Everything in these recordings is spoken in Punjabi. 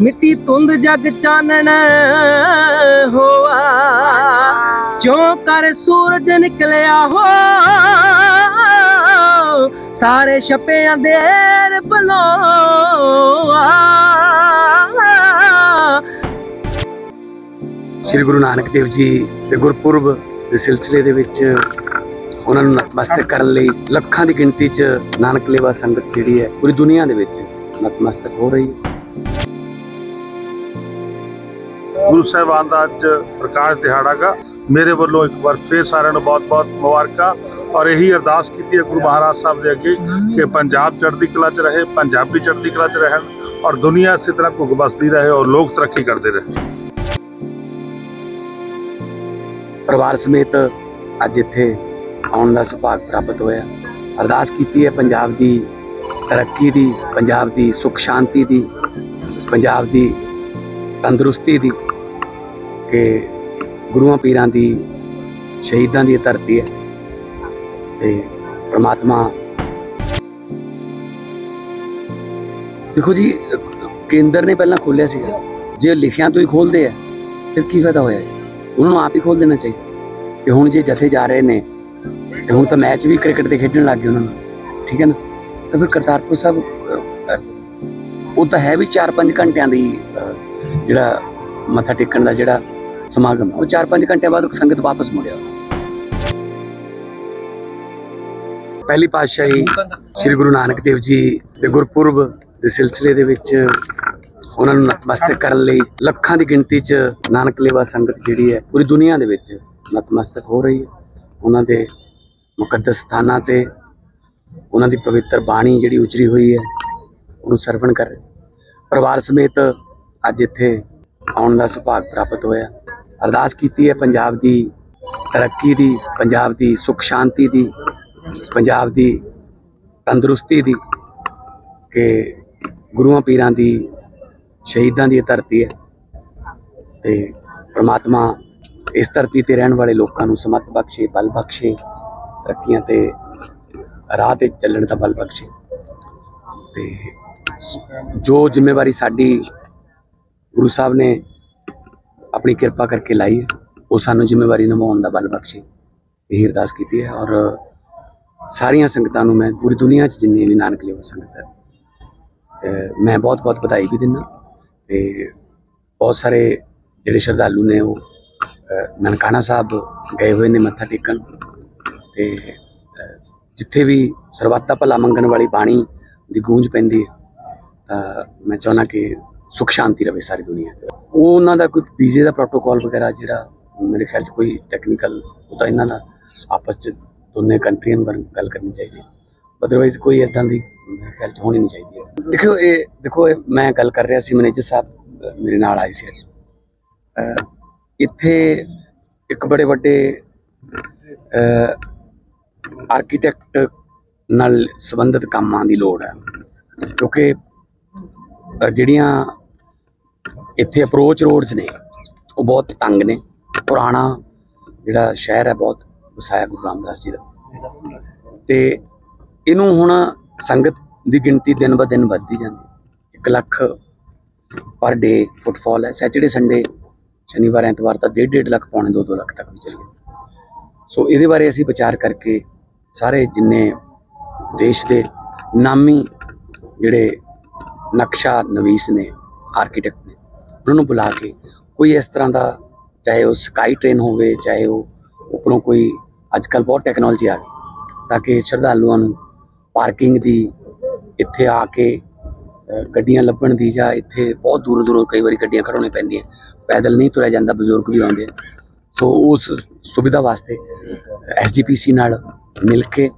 ਮਿੱਟੀ ਤੁੰਦ ਜਗ ਚਾਨਣ ਹੋਆ। ਚੋਂ ਕਰ ਸੂਰਜ ਨਿਕਲਿਆ ਹੋ। ਤਾਰੇ ਛਪਿਆਂ ਦੇਰ ਬਲੋਆ। ਸ੍ਰੀ ਗੁਰੂ ਨਾਨਕ ਦੇਵ ਜੀ ਦੇ ਗੁਰਪੁਰਬ ਦੇ ਸਿਲਸਿਲੇ ਦੇ ਵਿੱਚ ਉਹਨਾਂ ਨੂੰ ਨਤਮਸਤਕ ਕਰਨ ਲਈ ਲੱਖਾਂ ਦੀ ਗਿਣਤੀ 'ਚ ਨਾਨਕ ਲੇਵਾ ਸੰਗਤ ਜਿਹੜੀ ਹੈ ਪੂਰੀ ਦੁਨੀਆ ਦੇ ਵਿੱਚ ਨਤਮਸਤਕ ਹੋ ਰਹੀ ਹੈ। ਗੁਰੂ ਸਾਹਿਬਾਨ ਦਾ ਅੱਜ ਪ੍ਰਕਾਸ਼ ਦਿਹਾੜਾ ਗਾ। ਮੇਰੇ ਵੱਲੋਂ ਇੱਕ ਵਾਰ ਫੇਰ ਸਾਰਿਆਂ ਨੂੰ ਬਹੁਤ-ਬਹੁਤ ਮੁਬਾਰਕਾਂ। ਔਰ ਇਹੀ ਅਰਦਾਸ ਕੀਤੀ ਹੈ ਗੁਰੂ ਮਹਾਰਾਜ ਸਾਹਿਬ ਦੇ ਅੱਗੇ ਕਿ ਪੰਜਾਬ ਚੜ੍ਹਦੀ ਕਲਾ 'ਚ ਰਹੇ, ਪੰਜਾਬੀ ਚੜ੍ਹਦੀ ਕਲਾ 'ਚ ਰਹਿਣ ਔਰ ਦੁਨੀਆ ਇਸੇ ਤਰ੍ਹਾਂ ਘੁੱਗ ਬਸਦੀ ਰਹੇ ਔਰ ਲੋਕ ਤਰੱਕੀ ਕਰਦੇ ਰਹੇ। ਪਰਿਵਾਰ ਸਮੇਤ ਅੱਜ ਇੱਥੇ ਆਉਣ ਦਾ ਸੁਭਾਗ ਪ੍ਰਾਪਤ ਹੋਇਆ। ਅਰਦਾਸ ਕੀਤੀ ਹੈ ਪੰਜਾਬ ਦੀ ਤਰੱਕੀ ਦੀ, ਪੰਜਾਬ ਦੀ ਸੁਖ ਸ਼ਾਂਤੀ ਦੀ, ਪੰਜਾਬ ਦੀ ਤੰਦਰੁਸਤੀ ਦੀ। ਕਿ ਗੁਰੂਆਂ ਪੀਰਾਂ ਦੀ, ਸ਼ਹੀਦਾਂ ਦੀ ਧਰਤੀ ਹੈ ਤੇ ਪ੍ਰਮਾਤਮਾ ਦੇਖੋ ਜੀ, ਕੇਂਦਰ ਨੇ ਪਹਿਲਾਂ ਖੋਲਿਆ ਸੀਗਾ। ਜੇ ਲਿਖਿਆਂ ਤੋਂ ਹੀ ਖੋਲਦੇ ਆ, ਫਿਰ ਕੀ ਫਾਇਦਾ ਹੋਇਆ ਉਹਨਾਂ ਨੂੰ ਆਪ ਹੀ ਖੋਲ ਦੇਣਾ ਚਾਹੀਦਾ। ਤੇ ਹੁਣ ਜੇ ਜਥੇ ਜਾ ਰਹੇ ਨੇ, ਤੇ ਹੁਣ ਤਾਂ ਮੈਚ ਵੀ ਕ੍ਰਿਕਟ ਦੇ ਖੇਡਣ ਲੱਗ ਗਏ ਉਹਨਾਂ ਨੂੰ। ਠੀਕ ਹੈ ਨਾ? ਤਾਂ ਫਿਰ ਕਰਤਾਰਪੁਰ ਸਾਹਿਬ ਉਹ ਤਾਂ ਹੈ ਵੀ 4-5 ਘੰਟਿਆਂ ਦੀ ਜਿਹੜਾ ਮੱਥਾ ਟੇਕਣ ਦਾ ਜਿਹੜਾ ਸਮਾਗਮ ਉਹ 4-5 ਘੰਟੇ ਬਾਅਦ ਸੰਗਤ ਵਾਪਸ ਮੁੜਿਆ। ਪਹਿਲੀ ਪਾਤਸ਼ਾਹੀ ਸ੍ਰੀ ਗੁਰੂ ਨਾਨਕ ਦੇਵ ਜੀ ਦੇ ਗੁਰਪੁਰਬ ਦੇ ਸਿਲਸਿਲੇ ਦੇ ਵਿੱਚ ਉਹਨਾਂ ਨੂੰ ਨਤਮਸਤਕ ਕਰਨ ਲਈ ਲੱਖਾਂ ਦੀ ਗਿਣਤੀ 'ਚ ਨਾਨਕ ਲੇਵਾ ਸੰਗਤ ਜਿਹੜੀ ਹੈ, ਪੂਰੀ ਦੁਨੀਆ ਦੇ ਵਿੱਚ ਨਤਮਸਤਕ ਹੋ ਰਹੀ ਹੈ। ਉਹਨਾਂ ਦੇ ਮੁਕੱਦਸ ਸਥਾਨਾਂ ਤੇ ਉਹਨਾਂ ਦੀ ਪਵਿੱਤਰ ਬਾਣੀ ਜਿਹੜੀ ਉਚਰੀ ਹੋਈ ਹੈ, ਉਹਨੂੰ ਸਰਵਣ ਕਰ ਪਰਿਵਾਰ ਸਮੇਤ ਅੱਜ ਇੱਥੇ ਆਉਣ ਦਾ ਸੁਭਾਗ ਪ੍ਰਾਪਤ ਹੋਇਆ। ਅਰਦਾਸ ਕੀਤੀ ਹੈ ਪੰਜਾਬ ਦੀ ਤਰੱਕੀ ਦੀ, ਪੰਜਾਬ ਦੀ ਸੁਖ ਸ਼ਾਂਤੀ ਦੀ, ਪੰਜਾਬ ਦੀ ਤੰਦਰੁਸਤੀ ਦੀ ਕਿ ਗੁਰੂਆਂ ਪੀਰਾਂ ਦੀ, ਸ਼ਹੀਦਾਂ ਦੀ ਇਹ ਧਰਤੀ ਹੈ ਤੇ ਪ੍ਰਮਾਤਮਾ ਇਸ ਧਰਤੀ ਤੇ ਰਹਿਣ ਵਾਲੇ ਲੋਕਾਂ ਨੂੰ ਸਮਤ ਬਖਸ਼ੇ, ਬਲ ਬਖਸ਼ੇ, ਤਰੱਕੀਆਂ ਤੇ ਰਾਹ ਤੇ ਚੱਲਣ ਦਾ ਬਲ ਬਖਸ਼ੇ। ਤੇ ਜੋ ਜ਼ਿੰਮੇਵਾਰੀ ਸਾਡੀ ਗੁਰੂ ਸਾਹਿਬ ਨੇ ਆਪਣੀ ਕਿਰਪਾ ਕਰਕੇ ਲਾਈ ਹੈ। ਉਹ ਸਾਨੂੰ ਜ਼ਿੰਮੇਵਾਰੀ ਨਿਭਾਉਣ ਦਾ ਬਲ ਬਖਸ਼ੇ। ਇਹ ਅਰਦਾਸ ਕੀਤੀ ਹੈ ਔਰ ਸਾਰੀਆਂ ਸੰਗਤਾਂ ਨੂੰ ਮੈਂ ਪੂਰੀ ਦੁਨੀਆ 'ਚ ਜਿੰਨੀ ਵੀ ਨਾਨਕ ਲੇਵਾ ਸੰਗਤ ਹੈ ਮੈਂ ਬਹੁਤ ਬਹੁਤ ਵਧਾਈ ਵੀ ਦਿੰਦਾ। ਤੇ ਬਹੁਤ ਸਾਰੇ ਜਿਹੜੇ ਸ਼ਰਧਾਲੂ ਨੇ ਉਹ ਨਨਕਾਣਾ ਸਾਹਿਬ ਗਏ ਹੋਏ ਨੇ ਮੱਥਾ ਟੇਕਣ। ਤੇ ਜਿੱਥੇ ਵੀ ਸਰਬੱਤਾ ਭਲਾ ਮੰਗਣ ਵਾਲੀ ਬਾਣੀ ਦੀ ਗੂੰਜ ਪੈਂਦੀ ਹੈ, ਤਾਂ ਮੈਂ ਚਾਹੁੰਦਾ ਕਿ ਸੁਖ ਸ਼ਾਂਤੀ ਰਵੇ ਸਾਰੀ ਦੁਨੀਆ। ਉਹ ਉਹਨਾਂ ਦਾ ਕੋਈ ਵੀਜ਼ੇ ਦਾ ਪ੍ਰੋਟੋਕਾਲ ਵਗੈਰਾ ਜਿਹੜਾ ਮੇਰੇ ਖਿਆਲ 'ਚ ਕੋਈ ਟੈਕਨੀਕਲ ਉਹ ਤਾਂ ਇਹਨਾਂ ਦਾ ਆਪਸ 'ਚ ਦੋਨੇ ਕੰਟਰੀਆਂ ਨੂੰ ਗੱਲ ਕਰਨੀ ਚਾਹੀਦੀ ਹੈ। ਅਦਰਵਾਈਜ਼ ਕੋਈ ਇਦਾਂ ਦੀ ਮੇਰੇ ਖਿਆਲ 'ਚ ਹੋਣੀ ਨਹੀਂ ਚਾਹੀਦੀ ਹੈ। ਦੇਖੋ ਇਹ ਦੇਖੋ ਇਹ ਮੈਂ ਗੱਲ ਕਰ ਰਿਹਾ ਸੀ ਮੈਨੇਜਰ ਸਾਹਿਬ ਮੇਰੇ ਨਾਲ ਆਏ ਸੀ ਇੱਥੇ ਇੱਕ ਬੜੇ ਵੱਡੇ ਆਰਕੀਟੈਕਟ ਨਾਲ ਸੰਬੰਧਿਤ ਕੰਮਾਂ ਦੀ ਲੋੜ ਹੈ। ਕਿਉਂਕਿ ਜਿਹੜੀਆਂ ਇੱਥੇ ਅਪਰੋਚ ਰੋਡਸ ਨੇ। ਉਹ ਬਹੁਤ ਤੰਗ ਨੇ। ਪੁਰਾਣਾ ਜਿਹੜਾ ਸ਼ਹਿਰ ਹੈ ਬਹੁਤ ਵਸਾਇਆ ਗੁਰੂ ਰਾਮਦਾਸ ਜੀ ਦਾ। ਤੇ ਇਹਨੂੰ ਹੁਣ ਸੰਗਤ ਦੀ ਗਿਣਤੀ ਦਿਨ ਬ ਦਿਨ ਵੱਧਦੀ ਜਾਂਦੀ 1 ਲੱਖ ਪਰ ਡੇ ਫੁੱਟਫਾਲ ਹੈ। ਸੈਚਰਡੇ ਸੰਡੇ ਸ਼ਨੀਵਾਰ, ਐਤਵਾਰ ਤਾਂ 1.5 ਲੱਖ ਪੌਣੇ 2-2 ਲੱਖ ਤੱਕ ਵੀ ਚਲੇ ਗਏ ਸੋ ਇਹਦੇ ਬਾਰੇ ਅਸੀਂ ਵਿਚਾਰ ਕਰਕੇ ਸਾਰੇ ਜਿੰਨੇ ਦੇਸ਼ ਦੇ ਨਾਮੀ ਜਿਹੜੇ ਨਕਸ਼ਾ ਨਵੀਸ ਨੇ ਆਰਕੀਟੈਕਟ ਉਹਨਾਂ ਨੂੰ ਬੁਲਾ ਕੇ ਕੋਈ ਇਸ ਤਰ੍ਹਾਂ ਦਾ, ਚਾਹੇ ਉਹ ਸਕਾਈ ਟ੍ਰੇਨ ਹੋਵੇ, ਚਾਹੇ ਉਹ ਉੱਪਰੋਂ ਕੋਈ ਅੱਜ ਕੱਲ ਬਹੁਤ ਟੈਕਨੋਲੋਜੀ ਆ ਗਈ, ਤਾਂ ਕਿ ਸ਼ਰਧਾਲੂਆਂ ਨੂੰ ਪਾਰਕਿੰਗ ਦੀ, ਇੱਥੇ ਆ ਕੇ ਗੱਡੀਆਂ ਲੱਭਣ ਦੀ ਜਾਂ ਇੱਥੇ ਬਹੁਤ ਦੂਰੋਂ ਦੂਰੋਂ ਕਈ ਵਾਰੀ ਗੱਡੀਆਂ ਖੜਾਉਣੀਆਂ ਪੈਂਦੀਆਂ, ਪੈਦਲ ਨਹੀਂ ਤੁਰਿਆ ਜਾਂਦਾ, ਬਜ਼ੁਰਗ ਵੀ ਆਉਂਦੇ ਸੋ ਉਸ ਸੁਵਿਧਾ ਵਾਸਤੇ ਐਸਜੀਪੀਸੀ ਨਾਲ ਮਿਲ ਕੇ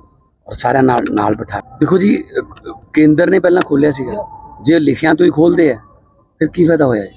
ਔਰ ਸਾਰਿਆਂ ਨਾਲ ਨਾਲ ਬਿਠਾ ਦੇਖੋ ਜੀ ਕੇਂਦਰ ਨੇ ਪਹਿਲਾਂ ਖੋਲਿਆ ਸੀਗਾ, ਜੇ ਲਿਖਿਆਂ ਤੋਂ ਹੀ ਖੋਲਦੇ ਆ, ਫਿਰ ਕੀ ਫਾਇਦਾ ਹੋਇਆ ਜੀ?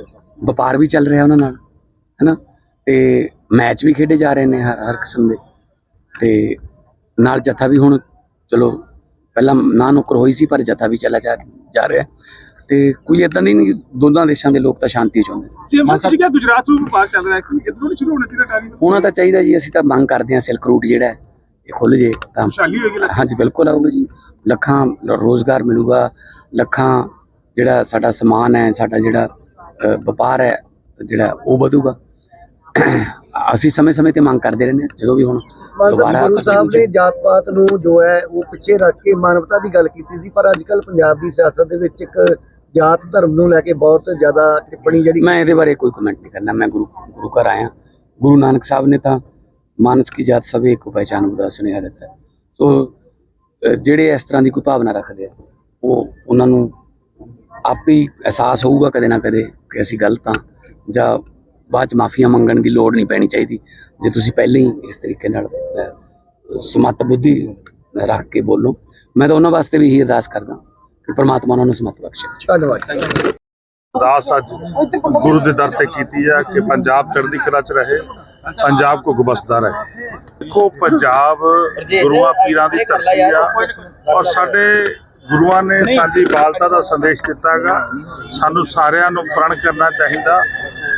ਵਪਾਰ ਵੀ ਚੱਲ ਰਿਹਾ ਉਹਨਾਂ ਨਾਲ ਹੈਨਾ? ਤੇ ਮੈਚ ਵੀ ਖੇਡੇ ਜਾ ਰਹੇ ਨੇ ਹਰ ਹਰ ਕਿਸਮ ਦੇ। ਤੇ ਨਾਲ ਜਥਾ ਵੀ ਹੁਣ ਚਲੋ ਪਹਿਲਾਂ ਨਾ ਨੁਕਰ ਹੋਈ ਸੀ ਪਰ ਜਥਾ ਵੀ ਚੱਲਾ ਜਾ ਰਿਹਾ। ਤੇ ਕੋਈ ਇਦਾਂ ਦੀ ਨਹੀਂ ਦੋਨਾਂ ਦੇਸ਼ਾਂ ਦੇ ਲੋਕ ਤਾਂ ਸ਼ਾਂਤੀ ਚਾਹੁੰਦੇ ਨੇ। ਸੀਐਮ ਸਾਹਿਬ ਕਿਹਾ ਗੁਜਰਾਤ ਨੂੰ ਵਪਾਰ ਚੱਲ ਰਿਹਾ ਹੈ। ਕਿ ਇਧਰੋਂ ਨਹੀਂ ਸ਼ੁਰੂ ਹੋਣਾ ਚਾਹੀਦਾ ਟਾਰੀ ਹੋਣਾ ਤਾਂ ਚਾਹੀਦਾ ਜੀ ਅਸੀਂ ਤਾਂ ਮੰਗ ਕਰਦੇ ਹਾਂ ਸਿਲਕ ਰੂਟ ਜਿਹੜਾ ਇਹ ਖੁੱਲ ਜੇ ਤਾਂ। ਹਾਂਜੀ ਬਿਲਕੁਲ ਆਊਗਾ ਜੀ। ਲੱਖਾਂ ਰੋਜ਼ਗਾਰ ਮਿਲੂਗਾ ਲੱਖਾਂ ਜਿਹੜਾ ਸਾਡਾ ਸਮਾਨ ਹੈ ਸਾਡਾ ਜਿਹੜਾ ਵਪਾਰ ਹੈ ਜਿਹੜਾ ਉਹ ਵਧੂਗਾ। ਅਸੀਂ ਸਮੇਂ-ਸਮੇਂ ਤੇ ਮੰਗ ਕਰਦੇ ਰਹਿੰਦੇ ਹਾਂ ਜਦੋਂ ਵੀ ਹੁਣ ਦੁਬਾਰਾ ਗੁਰੂ ਸਾਹਿਬ ਨੇ ਜਾਤ ਪਾਤ ਨੂੰ ਜੋ ਹੈ ਉਹ ਪਿੱਛੇ ਰੱਖ ਕੇ ਮਾਨਵਤਾ ਦੀ ਗੱਲ ਕੀਤੀ ਸੀ ਪਰ ਅੱਜ ਕੱਲ ਪੰਜਾਬ ਦੀ ਸਿਆਸਤ ਦੇ ਵਿੱਚ ਇੱਕ ਜਾਤ ਧਰਮ ਨੂੰ ਲੈ ਕੇ ਬਹੁਤ ਜ਼ਿਆਦਾ ਟਿੱਪਣੀ ਜਿਹੜੀ ਮੈਂ ਇਹਦੇ ਬਾਰੇ ਕੋਈ ਕਮੈਂਟ ਨਹੀਂ ਕਰਨਾ। ਮੈਂ ਗੁਰੂ ਗੁਰੂ ਘਰ ਆਇਆ। ਗੁਰੂ ਨਾਨਕ ਸਾਹਿਬ ਨੇ ਤਾਂ ਮਾਨਸ ਕੀ ਜਾਤ ਸਭ ਇੱਕ ਪਹਿਚਾਨ ਦਾ ਸੁਨੇਹਾ ਦਿੱਤਾ। ਸੋ ਜਿਹੜੇ ਇਸ ਤਰ੍ਹਾਂ ਦੀ ਕੋਈ ਭਾਵਨਾ ਰੱਖਦੇ ਆ ਉਹ ਉਹਨਾਂ ਨੂੰ ਆਪੇ ਹੀ ਅਹਿਸਾਸ ਹੋਊਗਾ ਕਦੇ ਨਾ ਕਦੇ ਕਿ ਅਸੀਂ ਗਲਤ ਹਾਂ ਜਾਂ ਬਾਅਦ ਚ ਮਾਫੀਆਂ ਮੰਗਣ ਦੀ ਲੋੜ ਨਹੀਂ ਪੈਣੀ ਚਾਹੀਦੀ। ਜੇ ਤੁਸੀਂ ਪਹਿਲਾਂ ਹੀ ਇਸ ਤਰੀਕੇ ਨਾਲ ਸਮੱਤ ਬੁੱਧੀ ਰੱਖ ਕੇ ਬੋਲੋ ਮੈਂ ਤਾਂ ਉਹਨਾਂ ਵਾਸਤੇ ਵੀ ਇਹੀ ਅਰਦਾਸ ਕਰਦਾ ਕਿ ਪ੍ਰਮਾਤਮਾ ਉਹਨਾਂ ਨੂੰ ਸਮੱਤ ਬਖਸ਼ੇ। ਧੰਨਵਾਦ। ਅਰਦਾਸ ਅੱਜ ਗੁਰੂ ਦੇ ਦਰ ਤੇ ਕੀਤੀ ਹੈ ਕਿ ਪੰਜਾਬ ਚੜ੍ਹਦੀ ਕਲਾ 'ਚ ਰਹੇ ਪੰਜਾਬ ਕੋ ਗਬਸਦਾ ਰਹੇ। ਦੇਖੋ ਪੰਜਾਬ ਗੁਰੂਆਂ ਪੀਰਾਂ ਦੀ ਧਰਤੀ ਆ ਔਰ ਸਾਡੇ ਗੁਰੂਆਂ ਨੇ ਸਾਡੀ ਬਾਲਤਾ ਦਾ ਸੰਦੇਸ਼ ਦਿੱਤਾ ਹੈਗਾ ਸਾਨੂੰ ਸਾਰਿਆਂ ਨੂੰ ਪ੍ਰਣ ਕਰਨਾ ਚਾਹੀਦਾ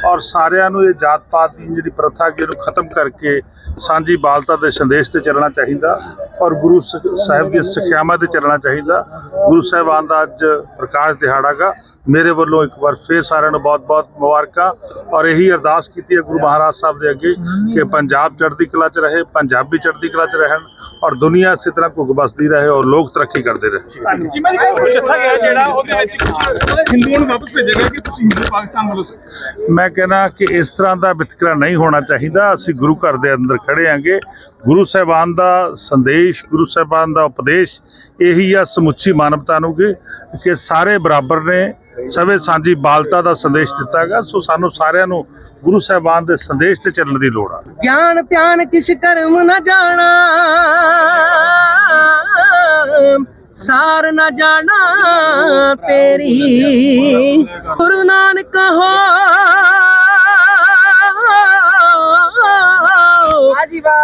ਔਰ ਸਾਰਿਆਂ ਨੂੰ ਇਹ ਜਾਤ ਪਾਤ ਦੀ ਜਿਹੜੀ ਪ੍ਰਥਾ ਕਿ ਇਹਨੂੰ ਖਤਮ ਕਰਕੇ ਸਾਂਝੀ ਬਾਲਤਾ ਦੇ ਸੰਦੇਸ਼ ਤੇ ਚੱਲਣਾ ਚਾਹੀਦਾ ਔਰ ਗੁਰੂ ਸਾਹਿਬ ਦੀ ਸਿੱਖਿਆਵਾਂ ਤੇ ਚੱਲਣਾ ਚਾਹੀਦਾ। ਗੁਰੂ ਸਾਹਿਬਾਨ ਦਾ ਅੱਜ ਪ੍ਰਕਾਸ਼ ਦਿਹਾੜਾਗਾ। ਮੇਰੇ ਵੱਲੋਂ ਇੱਕ ਵਾਰ ਫੇਰ ਸਾਰਿਆਂ ਨੂੰ ਬਹੁਤ-ਬਹੁਤ ਮੁਬਾਰਕਾਂ ਔਰ ਇਹੀ ਅਰਦਾਸ ਕੀਤੀ ਹੈ ਗੁਰੂ ਮਹਾਰਾਜ ਸਾਹਿਬ ਦੇ ਅੱਗੇ ਕਿ ਪੰਜਾਬ ਚੜ੍ਹਦੀ ਕਲਾ 'ਚ ਰਹੇ ਪੰਜਾਬੀ ਚੜ੍ਹਦੀ ਕਲਾ 'ਚ ਰਹਿਣ ਔਰ ਦੁਨੀਆ ਇਸੇ ਤਰ੍ਹਾਂ ਘੁੱਗ ਬਸਦੀ ਰਹੇ ਔਰ ਲੋਕ ਤਰੱਕੀ ਕਰਦੇ ਰਹੇ। ਜੀ ਮੈਂ ਜੱਥਾ ਗਿਆ ਜਿਹੜਾ ਉਹਦੇ ਵਿੱਚ ਕੁਝ ਹਿੰਦੂਆਂ ਨੂੰ ਵਾਪਸ ਭੇਜਿਆ ਗਿਆ ਕਿ ਤੁਸੀਂ ਹਿੰਦੂ ਪਾਕਿਸਤਾਨ ਵੱਲੋਂ ਸੀ। ਮੈਂ ਕਹਿੰਦਾ ਕਿ ਇਸ ਤਰ੍ਹਾਂ ਦਾ ਵਿਤਕਰਾ ਨਹੀਂ ਹੋਣਾ ਚਾਹੀਦਾ ਅਸੀਂ ਗੁਰੂ ਘਰ ਦੇ ਅੰਦਰ ਖੜੇ ਆਂਗੇ ਗੁਰੂ ਸਾਹਿਬਾਨ ਦਾ ਸੰਦੇਸ਼ ਗੁਰੂ ਸਾਹਿਬਾਨ ਦਾ ਉਪਦੇਸ਼ ਇਹੀ ਆ ਸਮੁੱਚੀ ਮਾਨਵਤਾ ਨੂੰ ਕਿ ਸਾਰੇ ਬਰਾਬਰ ਨੇ। ਸਵੇ ਸਾਂਝੀ ਬਾਲਤਾ ਦਾ ਸੰਦੇਸ਼ ਦਿੱਤਾ ਹੈਗਾ, ਸੋ ਸਾਨੂੰ ਸਾਰਿਆਂ ਨੂੰ ਗੁਰੂ ਸਾਹਿਬਾਨ ਦੇ ਸੰਦੇਸ਼ ਤੇ ਚੱਲਣ ਦੀ ਲੋੜ ਆ। ਗਿਆਨ ਧਿਆਨ ਕਿਛ ਕਰਮ ਨਾ ਜਾਣਾ, ਸਾਰ ਨ ਜਾਣਾ ਤੇਰੀ। ਗੁਰੂ ਨਾਨਕ ਹੋ।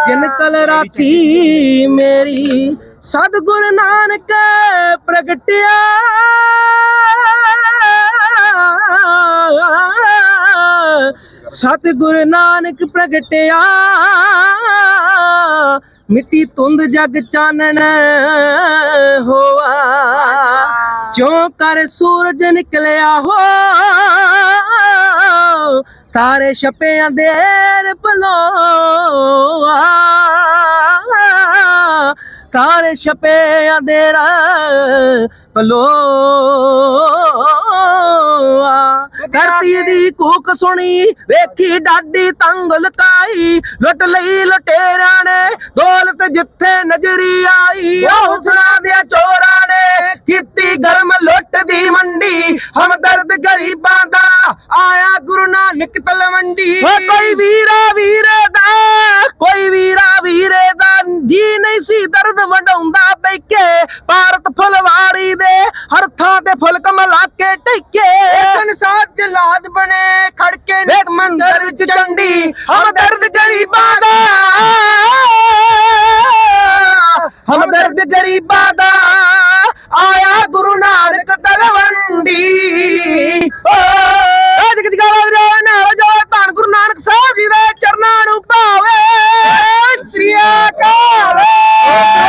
ਜਿਨ ਕਲ ਰਾਖੀ ਮੇਰੀ, ਸਤਿਗੁਰ ਨਾਨਕ ਪ੍ਰਗਟਿਆ। ਸਤਿਗੁਰ ਨਾਨਕ ਪ੍ਰਗਟਿਆ। ਮਿੱਟੀ ਤੁੰਦ ਜਗ ਚਾਨਣ ਹੋਆ। ਚੋਂ ਕਰ ਸੂਰਜ ਨਿਕਲਿਆ ਹੋ। ਤਾਰੇ ਛਪਿਆਂ ਦੇਰ ਬਲੋਆ। ਤਾਰੇ ਛਪਿਆਂ ਅੰਧੇਰਾ ਬਲੋਆ। ਧਰਤੀ ਦੀ ਕੂਕ ਸੁਣੀ, ਵੇਖੀ ਡਾਡੀ ਤੰਗ ਲਕਾਈ। ਲੁੱਟ ਲਈ ਲਟੇਰਿਆਂ ਨੇ, ਦੌਲਤ ਜਿੱਥੇ ਨਜ਼ਰੀ ਆਈ। ਉਹ ਹੁਸਨਾ ਦੇ ਚੋਰਾਂ ਨੇ, ਕੀਤੀ ਗਰਮ ਲੁੱਟ ਦੀ ਮੰਡੀ। ਹਮਦਰਦ ਗਰੀਬਾਂ ਦਾ, ਆਇਆ ਗੁਰੂ ਨਾਨਕ ਤਲਵੰਡੀ। ਓ ਕੋਈ ਵੀਰਾ ਵੀਰੇ ਦਾ ਹਰ ਥਾਂ ਤੇ ਫੁਲ ਕਮਲਾ ਕੇ ਟਿੱਕੇ ਸੰਸਾਰ ਜਲਾਦ ਬਣੇ ਖੜਕੇ ਨਿਕ ਮੰਦਰ ਵਿੱਚ ਚੰਡੀ। ਹਮਦਰਦ ਗਰੀਬਾਂ ਦਾ ਹਮਦਰਦ ਗਰੀਬਾਂ ਦਾ